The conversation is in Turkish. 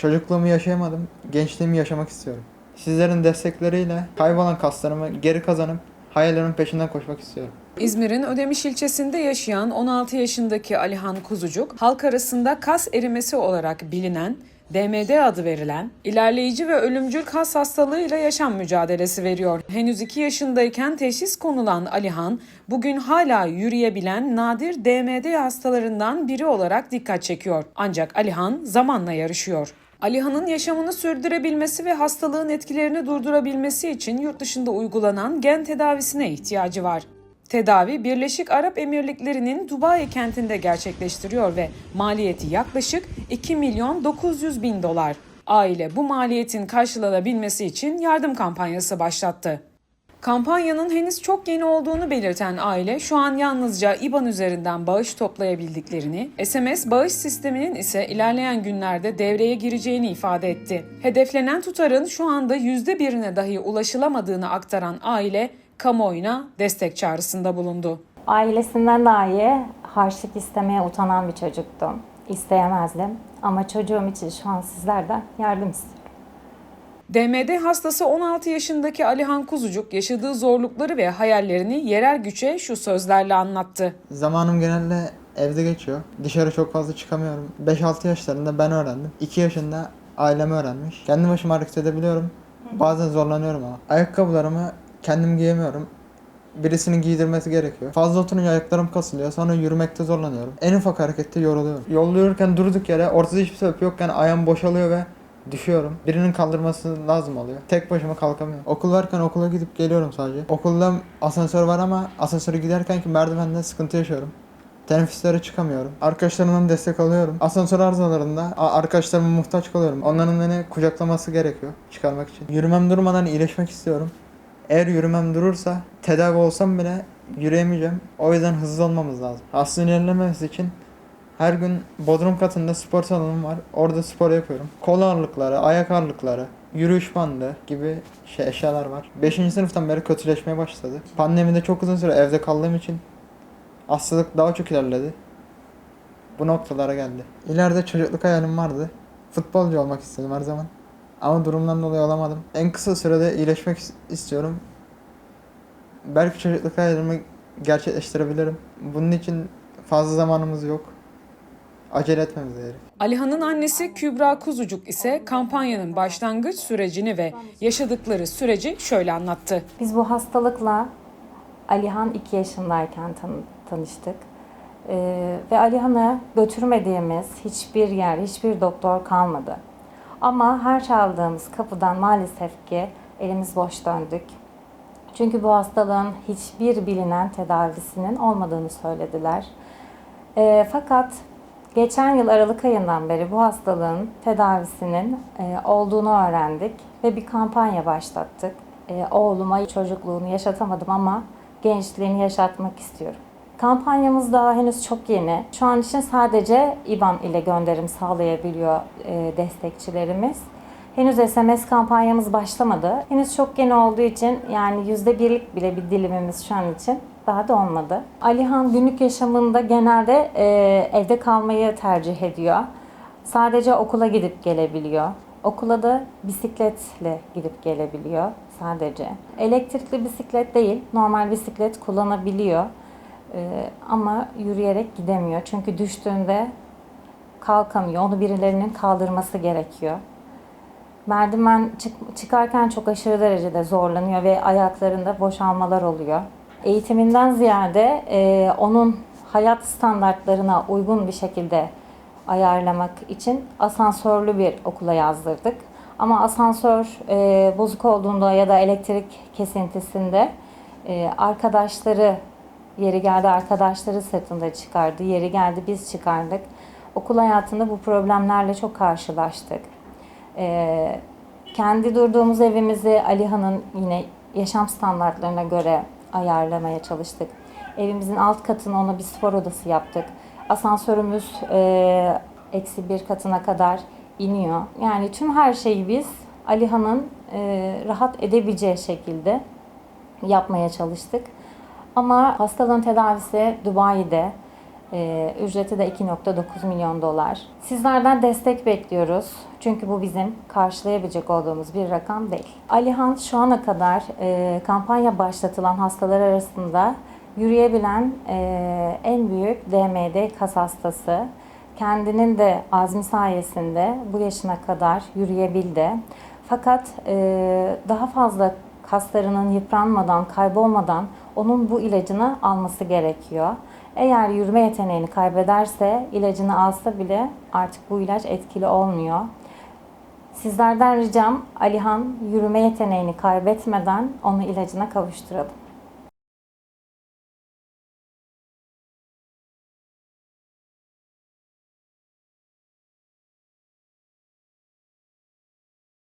Çocukluğumu yaşayamadım, gençliğimi yaşamak istiyorum. Sizlerin destekleriyle kaybolan kaslarımı geri kazanıp hayallerimin peşinden koşmak istiyorum. İzmir'in Ödemiş ilçesinde yaşayan 16 yaşındaki Alihan Kuzucuk, halk arasında kas erimesi olarak bilinen DMD adı verilen ilerleyici ve ölümcül kas hastalığıyla yaşam mücadelesi veriyor. Henüz 2 yaşındayken teşhis konulan Alihan, bugün hala yürüyebilen nadir DMD hastalarından biri olarak dikkat çekiyor. Ancak Alihan zamanla yarışıyor. Alihan'ın yaşamını sürdürebilmesi ve hastalığın etkilerini durdurabilmesi için yurt dışında uygulanan gen tedavisine ihtiyacı var. Tedavi Birleşik Arap Emirlikleri'nin Dubai kentinde gerçekleştiriyor ve maliyeti yaklaşık 2 milyon 900 bin dolar. Aile bu maliyetin karşılanabilmesi için yardım kampanyası başlattı. Kampanyanın henüz çok yeni olduğunu belirten aile şu an yalnızca IBAN üzerinden bağış toplayabildiklerini, SMS bağış sisteminin ise ilerleyen günlerde devreye gireceğini ifade etti. Hedeflenen tutarın şu anda %1'ine dahi ulaşılamadığını aktaran aile kamuoyuna destek çağrısında bulundu. Ailesinden dahi harçlık istemeye utanan bir çocuktum. İsteyemezdim. Ama çocuğum için şu an sizlerden yardım istiyorum. DMD hastası 16 yaşındaki Alihan Kuzucuk yaşadığı zorlukları ve hayallerini yerel güçe şu sözlerle anlattı. Zamanım genelde evde geçiyor. Dışarı çok fazla çıkamıyorum. 5-6 yaşlarında ben öğrendim. 2 yaşında ailem öğrenmiş. Kendi başıma hareket edebiliyorum. Bazen zorlanıyorum ama. Ayakkabılarımı kendim giyemiyorum. Birisinin giydirmesi gerekiyor. Fazla oturunca ayaklarım kasılıyor. Sonra yürümekte zorlanıyorum. En ufak harekette yoruluyorum. Yolda yürürken durduk yere ortada hiçbir sebep yokken ayağım boşalıyor ve düşüyorum. Birinin kaldırması lazım oluyor. Tek başıma kalkamıyorum. Okul varken okula gidip geliyorum sadece. Okulda asansör var ama asansöre giderken ki merdivende sıkıntı yaşıyorum. Teneffüslere çıkamıyorum. Arkadaşlarımdan destek alıyorum. Asansör arızalarında arkadaşlarıma muhtaç kalıyorum. Onların beni kucaklaması gerekiyor çıkarmak için. Yürümem durmadan iyileşmek istiyorum. Eğer yürümem durursa tedavi olsam bile yürüyemeyeceğim. O yüzden hızlı olmamız lazım. Aslında ilerlemesi için her gün bodrum katında spor salonum var. Orada spor yapıyorum. Kol ağırlıkları, ayak ağırlıkları, yürüyüş bandı gibi şey eşyalar var. 5. sınıftan beri kötüleşmeye başladı. Pandemide çok uzun süre evde kaldığım için hastalık daha çok ilerledi. Bu noktalara geldi. İleride çocukluk hayalim vardı. Futbolcu olmak istedim her zaman. Ama durumdan dolayı olamadım. En kısa sürede iyileşmek is- istiyorum. Belki çocukluk hayalimi gerçekleştirebilirim. Bunun için fazla zamanımız yok. Acele etmemiz gerek. Alihan'ın annesi Kübra Kuzucuk ise kampanyanın başlangıç sürecini ve yaşadıkları süreci şöyle anlattı. Biz bu hastalıkla Alihan 2 yaşındayken tan- tanıştık. Ee, ve Alihan'ı götürmediğimiz hiçbir yer, hiçbir doktor kalmadı. Ama her çaldığımız kapıdan maalesef ki elimiz boş döndük. Çünkü bu hastalığın hiçbir bilinen tedavisinin olmadığını söylediler. Ee, fakat geçen yıl Aralık ayından beri bu hastalığın tedavisinin e, olduğunu öğrendik ve bir kampanya başlattık. E, oğluma çocukluğunu yaşatamadım ama gençliğini yaşatmak istiyorum. Kampanyamız daha henüz çok yeni. Şu an için sadece IBAN ile gönderim sağlayabiliyor e, destekçilerimiz. Henüz SMS kampanyamız başlamadı. Henüz çok yeni olduğu için yani yüzde birlik bile bir dilimimiz şu an için daha da olmadı. Alihan günlük yaşamında genelde e, evde kalmayı tercih ediyor. Sadece okula gidip gelebiliyor. Okula da bisikletle gidip gelebiliyor sadece. Elektrikli bisiklet değil, normal bisiklet kullanabiliyor. E, ama yürüyerek gidemiyor. Çünkü düştüğünde kalkamıyor. Onu birilerinin kaldırması gerekiyor. Merdiven çık- çıkarken çok aşırı derecede zorlanıyor ve ayaklarında boşalmalar oluyor. Eğitiminden ziyade e, onun hayat standartlarına uygun bir şekilde ayarlamak için asansörlü bir okula yazdırdık. Ama asansör e, bozuk olduğunda ya da elektrik kesintisinde e, arkadaşları yeri geldi arkadaşları sırtında çıkardı, yeri geldi biz çıkardık. Okul hayatında bu problemlerle çok karşılaştık. Ee, kendi durduğumuz evimizi Alihan'ın yine yaşam standartlarına göre ayarlamaya çalıştık. Evimizin alt katına ona bir spor odası yaptık. Asansörümüz e, eksi bir katına kadar iniyor. Yani tüm her şeyi biz Alihan'ın e, rahat edebileceği şekilde yapmaya çalıştık. Ama hastalığın tedavisi Dubai'de Ee, ücreti de 2.9 milyon dolar. Sizlerden destek bekliyoruz. Çünkü bu bizim karşılayabilecek olduğumuz bir rakam değil. Alihan şu ana kadar e, kampanya başlatılan hastalar arasında yürüyebilen e, en büyük DMD kas hastası. Kendinin de azmi sayesinde bu yaşına kadar yürüyebildi. Fakat e, daha fazla kaslarının yıpranmadan, kaybolmadan onun bu ilacını alması gerekiyor. Eğer yürüme yeteneğini kaybederse ilacını alsa bile artık bu ilaç etkili olmuyor. Sizlerden ricam Alihan yürüme yeteneğini kaybetmeden onu ilacına kavuşturalım.